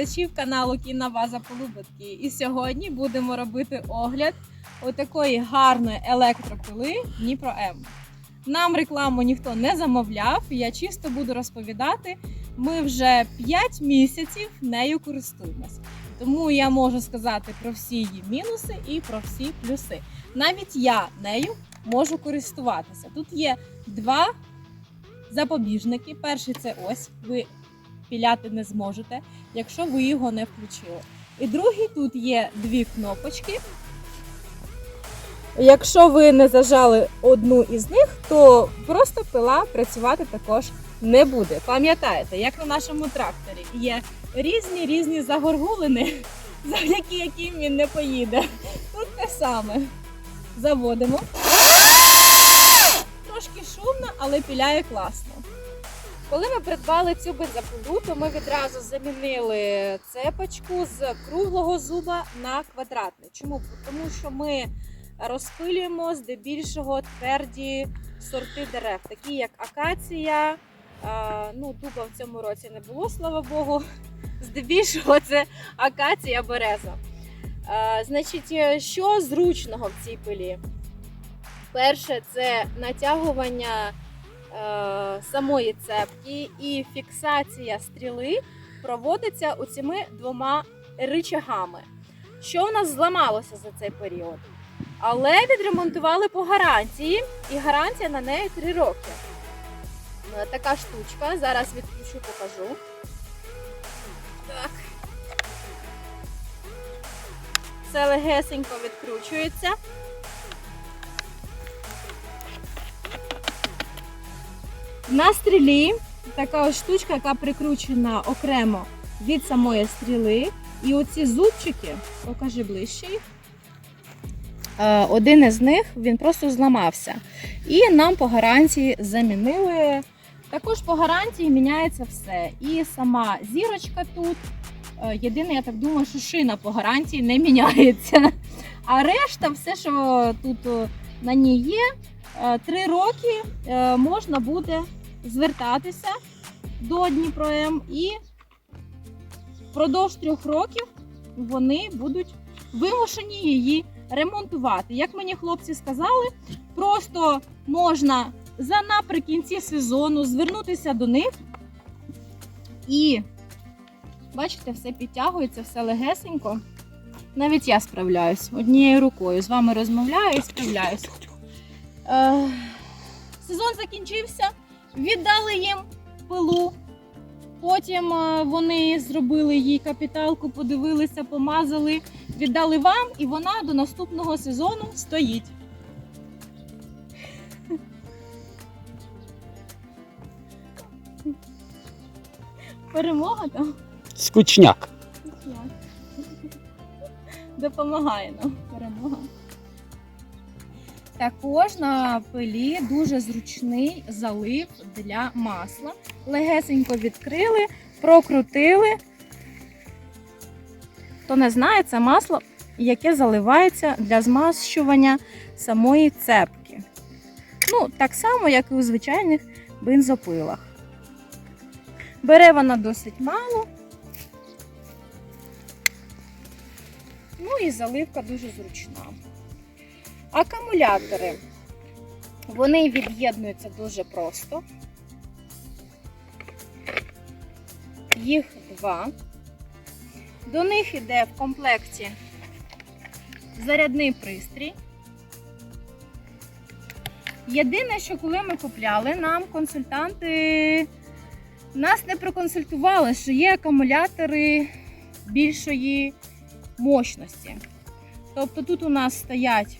глядачів каналу Кінна База Полуботки. І сьогодні будемо робити огляд отакої гарної електропили Дніпро М. Нам рекламу ніхто не замовляв, я чисто буду розповідати. Ми вже 5 місяців нею користуємось. Тому я можу сказати про всі її мінуси і про всі плюси. Навіть я нею можу користуватися. Тут є два запобіжники. Перший це ось ви піляти не зможете, якщо ви його не включили. І другий тут є дві кнопочки. Якщо ви не зажали одну із них, то просто пила працювати також не буде. Пам'ятаєте, як на нашому тракторі є різні різні загоргулини, завдяки яким він не поїде. Тут те саме. Заводимо. Трошки шумно, але піляє класно. Коли ми придбали цю бензопилу, ми відразу замінили цепочку з круглого зуба на квадратний. Чому? Тому що ми розпилюємо здебільшого тверді сорти дерев, такі як акація. Ну, дуба в цьому році не було, слава Богу. Здебільшого це акація береза. Значить, що зручного в цій пилі? Перше, це натягування самої цепки і фіксація стріли проводиться оціми двома ричагами. Що в нас зламалося за цей період? Але відремонтували по гарантії, і гарантія на неї 3 роки. Е, Така штучка. Зараз відключу, покажу. Так. Це легесенько відкручується. На стрілі така ось штучка, яка прикручена окремо від самої стріли. І оці зубчики, покажи ближче їх. Е, Один із них він просто зламався. І нам по гарантії замінили. Також по гарантії міняється все. І сама зірочка тут. Е, Єдине, я так думаю, що шина по гарантії не міняється. А решта, все, що тут на ній є, е, три роки е, можна буде звертатися до Дніпро М і впродовж трьох років вони будуть вимушені її ремонтувати. Як мені хлопці сказали, просто можна за наприкінці сезону звернутися до них і бачите, все підтягується, все легесенько. Навіть я справляюсь однією рукою. З вами розмовляю і справляюсь. Е, сезон закінчився, віддали їм пилу. Потім е, вони зробили їй капіталку, подивилися, помазали, віддали вам, і вона до наступного сезону стоїть. Перемога там Скучняк. допомагає нам перемога. Також на пилі дуже зручний залив для масла. Легесенько відкрили, прокрутили. Хто не знає, це масло, яке заливається для змащування самої цепки. Ну, так само, як і у звичайних бензопилах. Бере вона досить мало. Ну і заливка дуже зручна. Акумулятори. Вони від'єднуються дуже просто. Їх два. До них йде в комплекті зарядний пристрій. Єдине, що коли ми купляли, нам консультанти нас не проконсультували, що є акумулятори більшої мощності. Тобто тут у нас стоять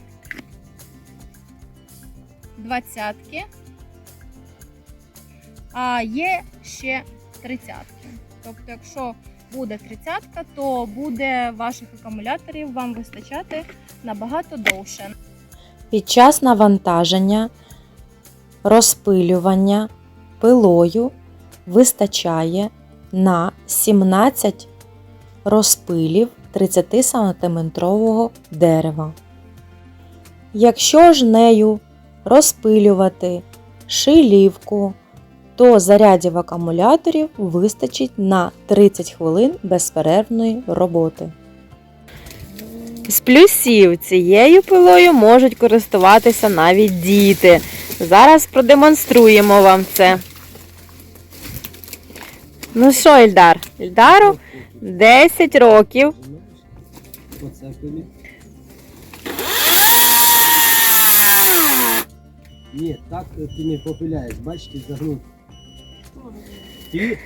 двадцятки, а є ще тридцятки. Тобто, якщо буде тридцятка, то буде ваших акумуляторів вам вистачати набагато довше. Під час навантаження, розпилювання пилою вистачає на 17 розпилів 30-сантиметрового дерева. Якщо ж нею розпилювати шилівку, то зарядів акумуляторів вистачить на 30 хвилин безперервної роботи. З плюсів цією пилою можуть користуватися навіть діти. Зараз продемонструємо вам це. Ну що, Ільдар? Ільдару 10 років. Оце пилі. Ні, так ти не попиляєш, бачите, загнув. Ти,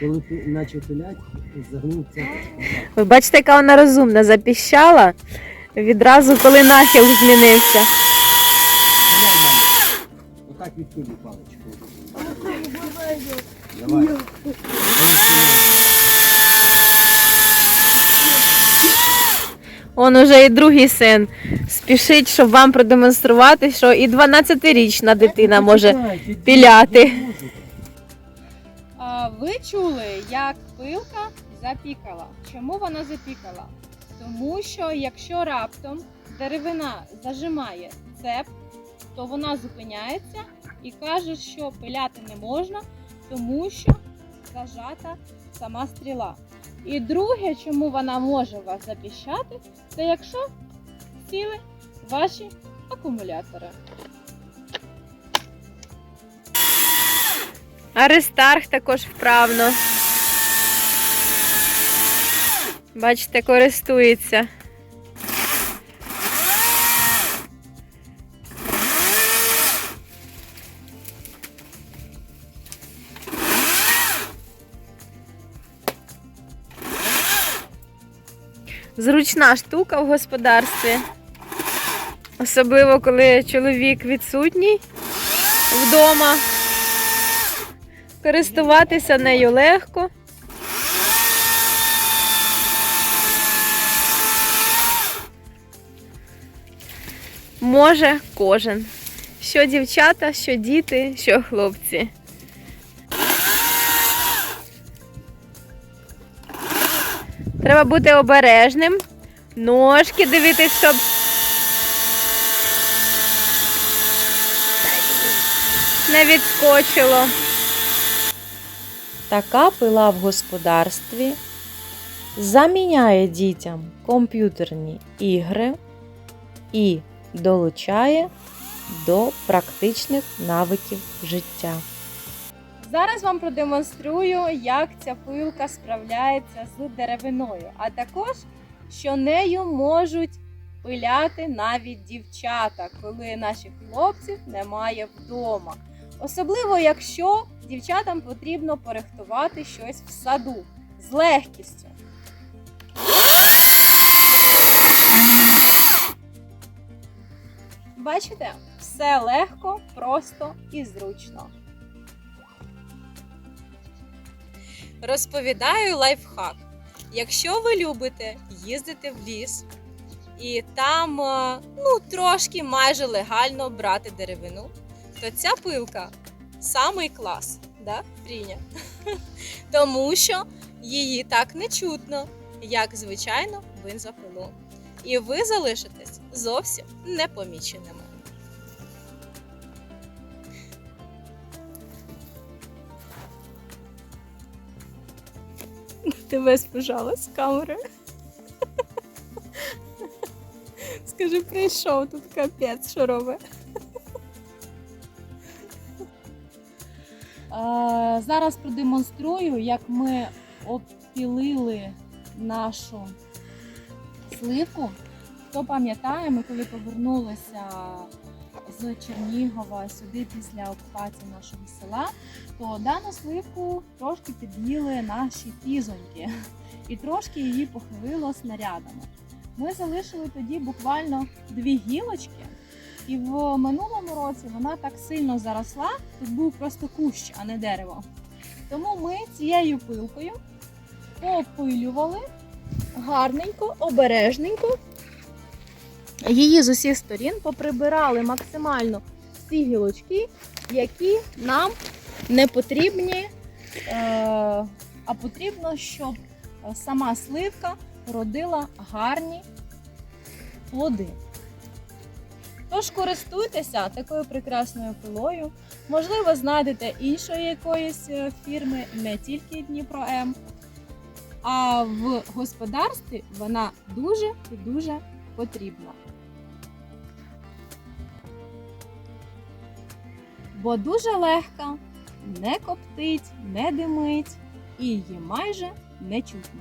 коли ти почав пиляти, загнув це. Ви бачите, яка вона розумна, запіщала відразу, коли нахил змінився. Пиляй. Отак відпилю паличку. Давай. Он уже і другий син спішить, щоб вам продемонструвати, що і 12-річна дитина може піляти. А, Ви чули, як пилка запікала. Чому вона запікала? Тому що якщо раптом деревина зажимає цеп, то вона зупиняється і каже, що пиляти не можна, тому що зажата сама стріла. І друге, чому вона може вас запіщати, це якщо сіли ваші акумулятори. Аристарх також вправно. Бачите, користується. Зручна штука в господарстві. Особливо, коли чоловік відсутній вдома. Користуватися нею легко. Може кожен. Що дівчата, що діти, що хлопці. Треба бути обережним. Ножки дивитись, щоб. Не відскочило. Така пила в господарстві заміняє дітям комп'ютерні ігри і долучає до практичних навиків життя. Зараз вам продемонструю, як ця пилка справляється з деревиною, а також що нею можуть пиляти навіть дівчата, коли наших хлопців немає вдома. Особливо, якщо дівчатам потрібно порихтувати щось в саду з легкістю. Бачите, все легко, просто і зручно. Розповідаю лайфхак. Якщо ви любите їздити в ліс і там е, ну, трошки майже легально брати деревину, то ця пилка самий клас, да, Фріня? Тому що її так не чутно, як звичайно бензопилу. І ви залишитесь зовсім непоміченими. Тебе спожала з камери. Скажи, прийшов тут капець, що робить. Зараз продемонструю, як ми обпілили нашу сливку. Хто пам'ятає, ми коли повернулися з Чернігова сюди після окупації нашого села, то дану сливку трошки під'їли наші пізоньки і трошки її похилило снарядами. Ми залишили тоді буквально дві гілочки, і в минулому році вона так сильно заросла, тут був просто кущ, а не дерево. Тому ми цією пилкою попилювали гарненько, обережненько. Її з усіх сторін поприбирали максимально всі гілочки, які нам не потрібні, е, а потрібно, щоб сама сливка родила гарні плоди. Тож користуйтеся такою прекрасною пилою. Можливо, знайдете іншої якоїсь е, фірми, не тільки Дніпро М. А в господарстві вона дуже і дуже потрібна. Бо дуже легка, не коптить, не димить і її майже не чутно.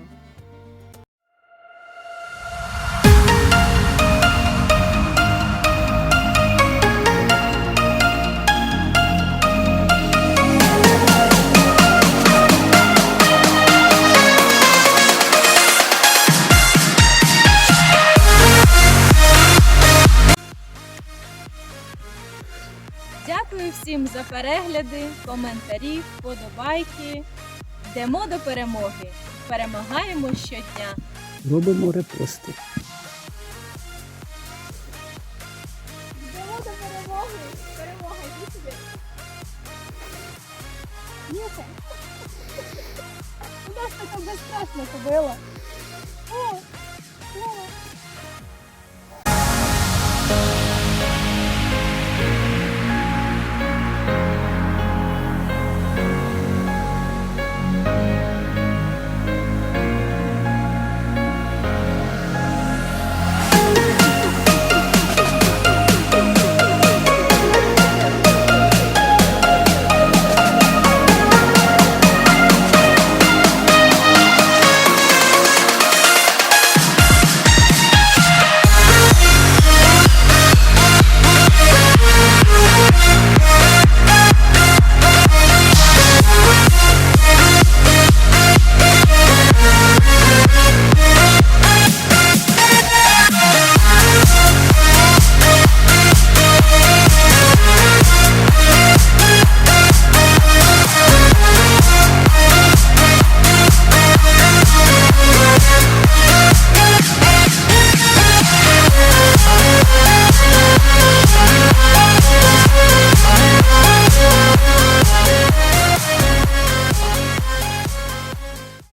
Перегляди, коментарі, вподобайки. Йдемо до перемоги. Перемагаємо щодня. Робимо репости. Йдемо до перемоги. Перемога, йди сюди. Нюхай. У нас така безстрашна кобила. О,